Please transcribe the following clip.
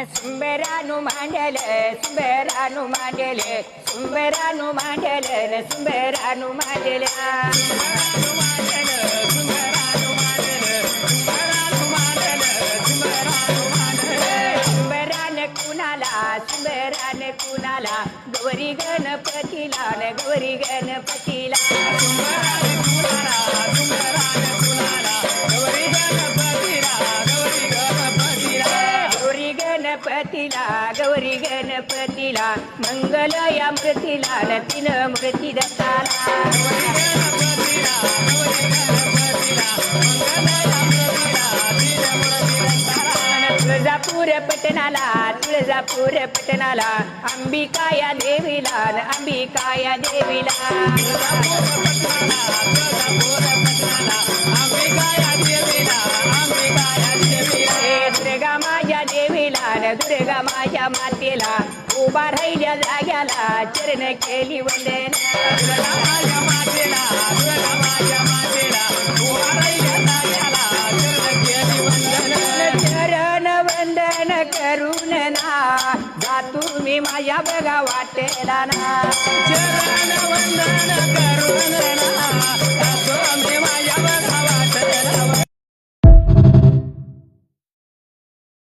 सुंबरानु मांडल सुंबरानु मांडल सुंबरानु मांडल सुंबरानु मांडल्या सुंबरान कुणाला सुंबरान कुणाला गौरी गणपतीला न गौरी गणपतीला गणपतीला गौरी गणपतीला मंगल या मृतीला न मृती दत्ताला तुळजापूर पटणाला तुळजापूर पटणाला अंबिका या देवीला अंबिका या देवीला. माझ्या मातेला उभा राहिल्या जाग्याला. चरण केली वंदन चरण वंदन करून ना. जा तुम्ही माझ्या बघा वाटेला ना. चरण ना